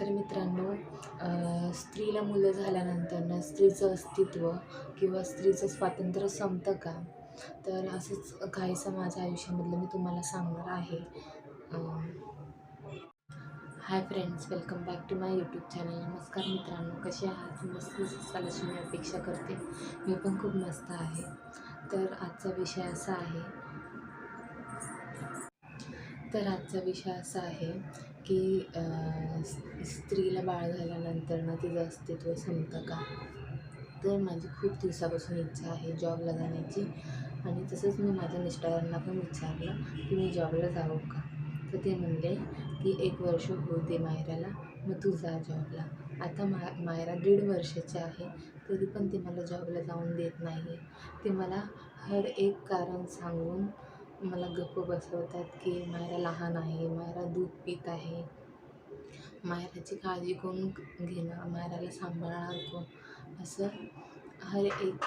तर मित्रांनो स्त्रीला मुलं झाल्यानंतर स्त्रीचं अस्तित्व किंवा स्त्रीचं स्वातंत्र्य संपतं का? तर असंच काहीसं माझ्या आयुष्यामधलं मी तुम्हाला सांगणार आहे. Hi friends welcome back to my YouTube channel नमस्कार मित्रांनो कसे आहात? मस्त असाल अशी मी अपेक्षा करते. मी पण खूप मस्त आहे. तर आजचा विषय असा आहे तर आजचा विषय असा आहे की स्त्रीला बाळ झाल्यानंतर ना तिचं अस्तित्व संपतं का? तर माझी खूप दिवसापासून इच्छा आहे जॉबला जाण्याची. आणि तसंच मी माझ्या मिस्टरांना पण विचारलं की मी जॉबला जाऊ का? तर ते म्हणले की एक वर्ष होऊ दे मायराला मग तू जा जॉबला. आता मा मायरा दीड वर्षाची आहे तरी पण ते मला जॉबला जाऊन देत नाही आहे ते मला हर एक कारण सांगून मला गप्प बसवतात की मायरा लहान आहे मायरा दूध पित आहे. मायराची काळजी कोण घेणार? मायराला सांभाळणार कोण? असं हर एक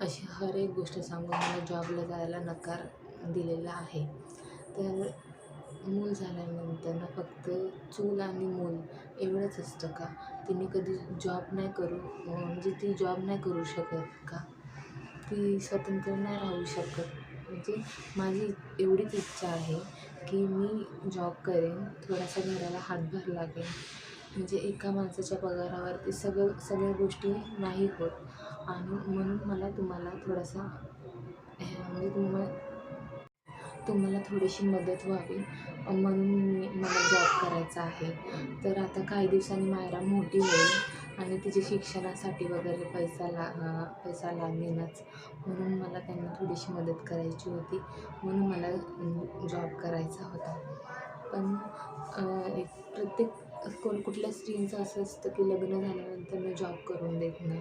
अशी हर एक गोष्ट सांगून मला जॉबला जायला नकार दिलेला आहे. तर मूल झाल्यानंतर फक्त चूल आणि मूल एवढंच असतं का? तिने कधी जॉब नाही करू म्हणजे ती जॉब नाही करू शकत का? ती स्वतंत्र नाही राहू शकत. म्हणजे माझी एवढीच इच्छा आहे की मी जॉब करेन थोडासा घराला हातभार लागेल म्हणजे एका माणसाच्या पगारावरती सगळं सगळ्या गोष्टी नाही होत. आणि म्हणून मला तुम्हाला थोडासा म्हणजे तुम्हाला तुम्हाला थोडीशी मदत व्हावी म्हणून मी मला जॉब करायचा आहे. तर आता काही दिवसांनी मायरा मोठी होईल. आणि तिच्या शिक्षणासाठी वगैरे पैसा ला पैसा लागेनच म्हणून मला त्यांना थोडीशी मदत करायची होती. म्हणून मला जॉब करायचा होता. पण एक प्रत्येक कोण कुठल्या स्त्रींचं असं असतं की लग्न झाल्यानंतर मी जॉब करून देत नाही.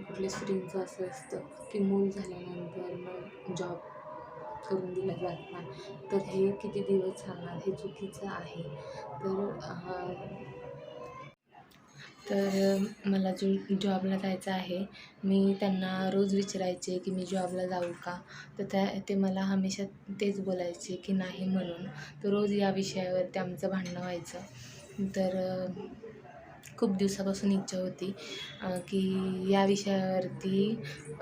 कुठल्या स्त्रींचं असं असतं की मूल झाल्यानंतर मग जॉब करून दिला जात नाही. तर हे किती दिवस चालणार हे चुकीचं आहे. तर तर मला जो जॉबला जायचं आहे मी त्यांना रोज विचारायचे की मी जॉबला जाऊ का? तर त्या ते मला हमेशा तेच बोलायचे की नाही म्हणून. तर रोज या विषयावरती आमचं भांडणं व्हायचं. तर खूप दिवसापासून इच्छा होती की या विषयावरती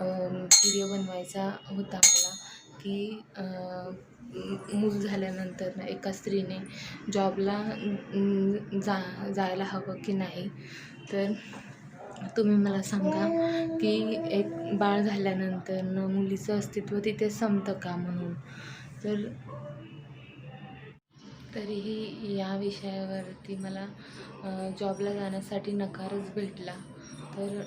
व्हिडिओ बनवायचा होता मला की मूल झाल्यानंतर ना एका स्त्रीने जॉबला जा जायला हवं की नाही? तर तुम्ही मला सांगा की एक बाळ झाल्यानंतर न मुलीचं अस्तित्व तिथे संपतं का म्हणून? तर तरीही या विषयावरती मला जॉबला जाण्यासाठी नकारच भेटला. तर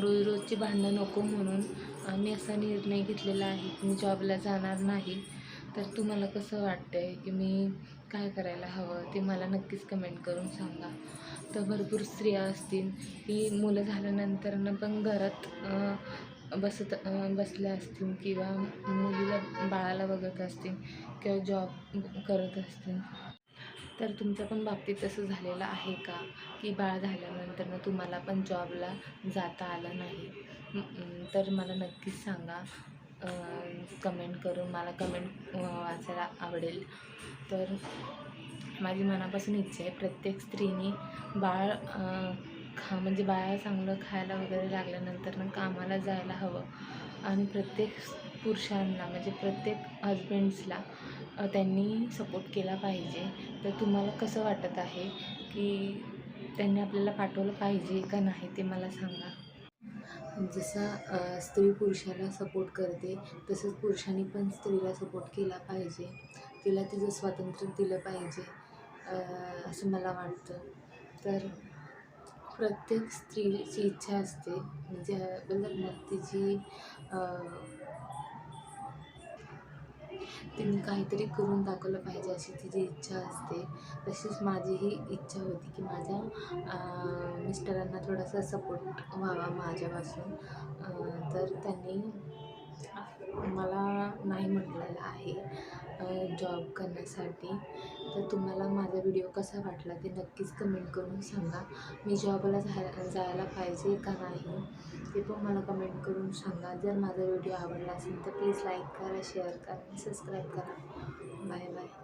रोज रोजची भांडणं नको म्हणून आम्ही असा निर्णय घेतलेला आहे की मी जॉबला जाणार नाही. तर तुम्हाला कसं वाटतं आहे की मी काय करायला हवं ते मला नक्कीच कमेंट करून सांगा. तर भरपूर स्त्रिया असतील की मुलं झाल्यानंतर पण घरात बसत बसल्या असतील किंवा मुलीला बाळाला बघत असतील किंवा जॉब करत असतील. तर तुमच्या पण बाबतीत तसं झालेलं आहे का? की बाळ झाल्यानंतर तुम्हाला पण जॉबला जाता आलं नाही? तर मला नक्कीच सांगा. कमेंट करून मला कमेंट वाचायला आवडेल. तर माझी मनापासून इच्छा आहे प्रत्येक स्त्रीने बाळ खा म्हणजे बाळा चांगलं खायला वगैरे लागल्यानंतर ना कामाला जायला हवं. आणि प्रत्येक पुरुषांना म्हणजे प्रत्येक हजबंड्सला त्यांनी सपोर्ट केला पाहिजे. तर तुम्हाला कसं वाटत आहे की त्यांनी आपल्याला पाठवलं पाहिजे का नाही ते मला सांगा. जसा स्त्री पुरुषाला सपोर्ट करते तसंच पुरुषांनी पण स्त्रीला सपोर्ट केला पाहिजे. तिला तिचं स्वातंत्र्य दिलं पाहिजे असं मला वाटतं. तर प्रत्येक स्त्रीची इच्छा असते. म्हणजे बोलतात तिची तिने काहीतरी करून दाखवलं पाहिजे अशी तिची इच्छा असते. तशीच माझीही इच्छा होती की माझ्या मिस्टरांना थोडासा सपोर्ट व्हावा माझ्यापासून. तर त्यांनी मला नाही म्हटलेलं आहे. जॉब करण्यासाठी. तर तुम्हाला माझा व्हिडिओ कसा वाटला ते नक्कीच कमेंट करून सांगा. मी जॉबला जाय जायला पाहिजे का नाही ते पण मला कमेंट करून सांगा. जर माझा व्हिडिओ आवडला असेल तर प्लीज लाईक करा शेअर करा सबस्क्राईब करा. Bye bye